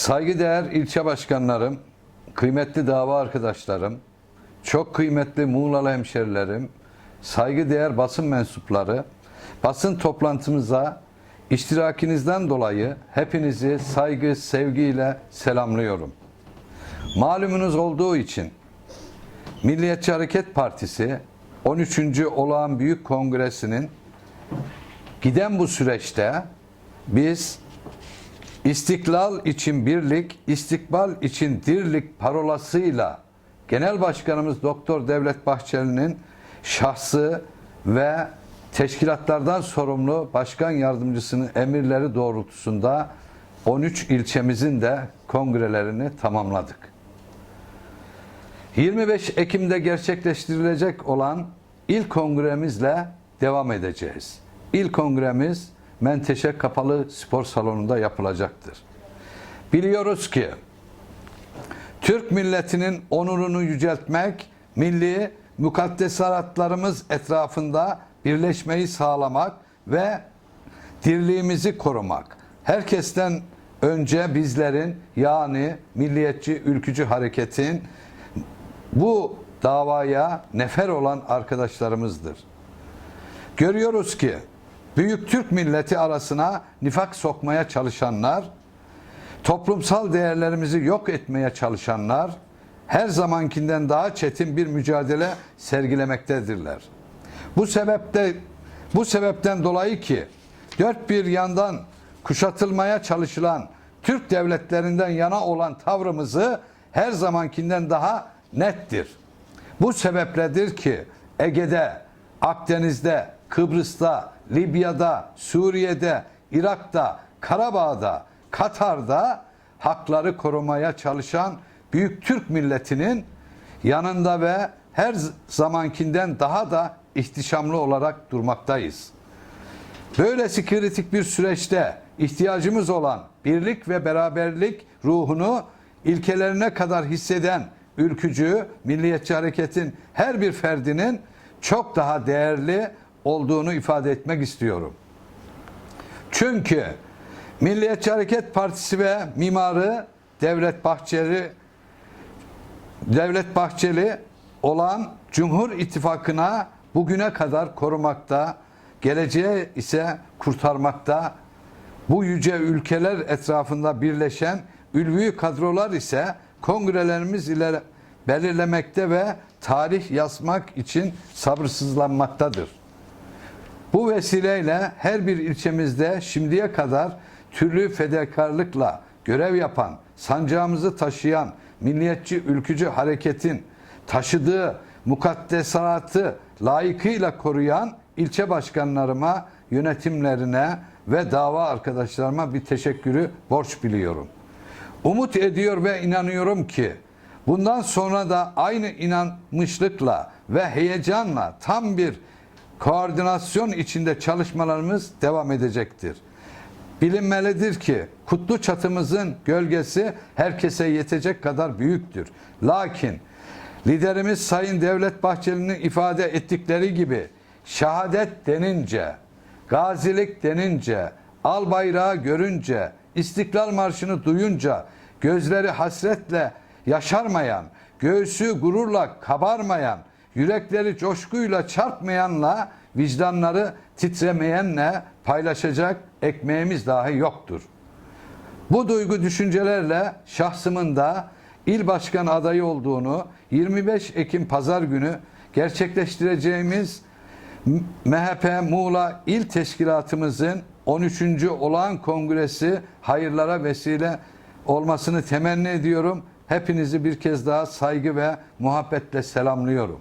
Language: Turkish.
Saygıdeğer ilçe başkanlarım, kıymetli dava arkadaşlarım, çok kıymetli Muğla'lı hemşerilerim, saygıdeğer basın mensupları, basın toplantımıza iştirakinizden dolayı hepinizi saygı, sevgiyle selamlıyorum. Malumunuz olduğu için Milliyetçi Hareket Partisi 13. Olağan Büyük Kongresi'nin giden bu süreçte biz İstiklal için birlik, istikbal için dirlik parolasıyla Genel Başkanımız Doktor Devlet Bahçeli'nin şahsı ve teşkilatlardan sorumlu başkan yardımcısının emirleri doğrultusunda 13 ilçemizin de kongrelerini tamamladık. 25 Ekim'de gerçekleştirilecek olan ilk kongremizle devam edeceğiz. İlk kongremiz Menteşe Kapalı Spor Salonu'nda yapılacaktır. Biliyoruz ki Türk milletinin onurunu yüceltmek, milli mukaddesatlarımız etrafında birleşmeyi sağlamak ve dirliğimizi korumak. Herkesten önce bizlerin yani milliyetçi ülkücü hareketin bu davaya nefer olan arkadaşlarımızdır. Görüyoruz ki büyük Türk milleti arasına nifak sokmaya çalışanlar, toplumsal değerlerimizi yok etmeye çalışanlar her zamankinden daha çetin bir mücadele sergilemektedirler. Bu sebepte bu sebepten dolayı ki dört bir yandan kuşatılmaya çalışılan Türk devletlerinden yana olan tavrımızı her zamankinden daha nettir. Bu sebepledir ki Ege'de, Akdeniz'de, Kıbrıs'ta, Libya'da, Suriye'de, Irak'ta, Karabağ'da, Katar'da hakları korumaya çalışan büyük Türk milletinin yanında ve her zamankinden daha da ihtişamlı olarak durmaktayız. Böylesi kritik bir süreçte ihtiyacımız olan birlik ve beraberlik ruhunu ilkelerine kadar hisseden ülkücü, milliyetçi hareketin her bir ferdinin çok daha değerli olduğunu ifade etmek istiyorum. Çünkü Milliyetçi Hareket Partisi ve mimarı Devlet Bahçeli Devlet Bahçeli olan Cumhur İttifakı'na bugüne kadar korumakta, geleceğe ise kurtarmakta. Bu yüce ülkeler etrafında birleşen ülvi kadrolar ise kongrelerimiz ile belirlemekte ve tarih yazmak için sabırsızlanmaktadır. Bu vesileyle her bir ilçemizde şimdiye kadar türlü fedakarlıkla görev yapan, sancağımızı taşıyan milliyetçi ülkücü hareketin taşıdığı mukaddesatı layıkıyla koruyan ilçe başkanlarıma, yönetimlerine ve dava arkadaşlarıma bir teşekkürü borç biliyorum. Umut ediyor ve inanıyorum ki bundan sonra da aynı inanmışlıkla ve heyecanla tam bir koordinasyon içinde çalışmalarımız devam edecektir. Bilinmelidir ki kutlu çatımızın gölgesi herkese yetecek kadar büyüktür. Lakin liderimiz Sayın Devlet Bahçeli'nin ifade ettikleri gibi şehadet denince, gazilik denince, al bayrağı görünce, İstiklal Marşı'nı duyunca gözleri hasretle yaşarmayan, göğsü gururla kabarmayan, yürekleri coşkuyla çarpmayanla, vicdanları titremeyenle paylaşacak ekmeğimiz dahi yoktur. Bu duygu düşüncelerle şahsımın da il başkan adayı olduğunu 25 Ekim pazar günü gerçekleştireceğimiz MHP Muğla İl Teşkilatımızın 13. olağan kongresi hayırlara vesile olmasını temenni ediyorum. Hepinizi bir kez daha saygı ve muhabbetle selamlıyorum.